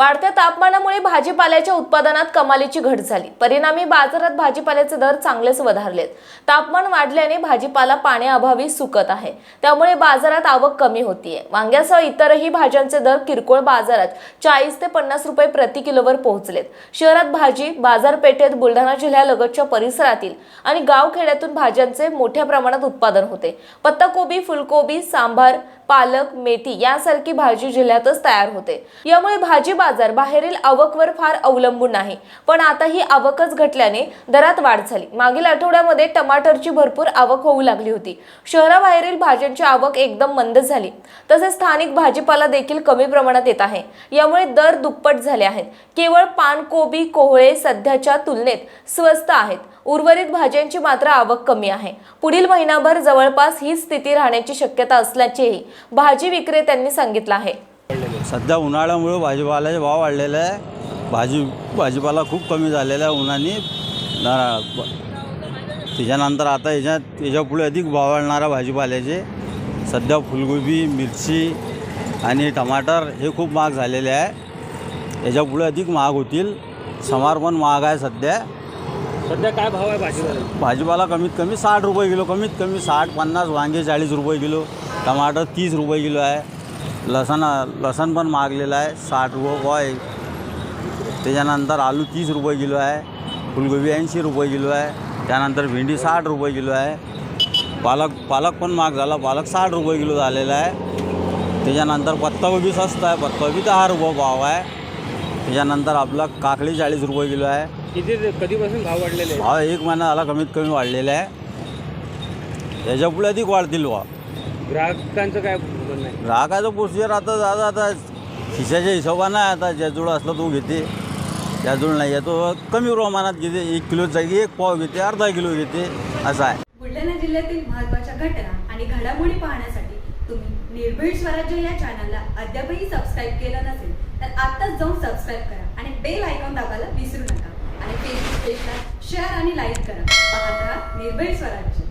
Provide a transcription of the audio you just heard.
वाढत्या तापमानामुळे भाजीपाल्याच्या उत्पादनात कमालीची घट झाली. परिणामी बाजारात भाजीपाल्याचे दर चांगलेच वधारलेत. तापमान वाढल्याने भाजीपाला पाण्याअभावी सुकत आहे. त्यामुळे बाजारात आवक कमी होतीये. वांग्यासह इतरही भाज्यांचे दर किरकोळ बाजारात चाळीस ते पन्नास रुपये प्रति किलोवर पोहोचलेत. शहरात भाजी बाजारपेठेत बुलढाणा जिल्ह्यालगतच्या परिसरातील आणि गावखेड्यातून भाज्यांचे मोठ्या प्रमाणात उत्पादन होते. पत्ताकोबी फुलकोबी सांबार पालक मेथी यासारखी भाजी जिल्ह्यातच तयार होते. यामुळे भाजी बाजार बाहेरील आवकवर फार अवलंबून आहे पण आता ही आवकच घटल्याने दरात वाढ झाली. मागील आठवड्यामध्ये टमाटरची भरपूर आवक होऊ लागली होती. शहराबाहेरील भाज्यांची आवक एकदम मंद झाली. तसेच स्थानिक भाजीपाला देखील कमी प्रमाणात येत आहे. यामुळे दर दुप्पट झाले आहेत. केवळ पानकोबी कोहळे सध्याच्या तुलनेत स्वस्त आहेत. उर्वरित भाज्यांची मात्र आवक कमी आहे. पुढील महिनाभर जवळपास ही स्थिती राहण्याची शक्यता असल्याचेही भाजी विक्रेत्यांनी सांगितलं आहे. सध्या उन्हाळ्यामुळे भाजीपाल्याचे भाव वाढलेले आहे. भाजी भाजीपाला खूप कमी झालेला आहे उन्हाने. त्याच्यानंतर आता याच्यात याच्यापुढे अधिक भाव वाढणार आहे भाजीपाल्याचे. सध्या फुलगोबी मिरची आणि टमाटर हे खूप महाग झालेले आहे. याच्यापुढे अधिक महाग होतील. समार पण महाग आहे सध्या. सध्या काय भाव आहे भाजीपाला भाजीपाला कमीत कमी साठ रुपये किलो कमीत कमी साठ पन्नास वांगे चाळीस रुपये किलो टमाटर तीस रुपये किलो आहे. लसण लसण पण मागलेलं आहे साठ रुपये आहे त्याच्यानंतर आलू तीस रुपये किलो आहे फुलगोबी ऐंशी रुपये किलो आहे त्यानंतर भेंडी साठ रुपये किलो आहे. पालक पालक पण महाग झाला पालक साठ रुपये किलो झालेला आहे. त्याच्यानंतर पत्ताकोबी स्वस्त आहे पत्ताकोबी दहा रुपये भाव आहे. त्याच्यानंतर आपला काकडी चाळीस रुपये किलो आहे. किती कधीपासून भाव वाढलेले? भाव एक महिना झाला कमीत कमी वाढलेला आहे. याच्यापुढे अधिक वाढतील भाव ग्राहकांचं काय आहे ग्राहकाचं प्रोसिजर आता दादा आता खिशाच्या हिशोबानं आहे आता ज्याजवळ असला तो घेते. ज्याजवळ नाही आहे तो कमी प्रमाणात घेते. एक किलो जागी एक पाव घेते अर्धा किलो घेते असं आहे. बुलढाणा जिल्ह्यातील महत्त्वाच्या घटना आणि घडामोडी पाहण्यासाठी तुम्ही निर्भीड स्वराज्य या चॅनलला अद्यापही सबस्क्राईब केलं नसेल तर आत्ताच जाऊन सबस्क्राईब करा आणि बेल आयकॉन दाबायला विसरू नका. आणि फेसबुक पेजला शेअर आणि लाईक करा. पाहत राहा निर्भीड स्वराज्य.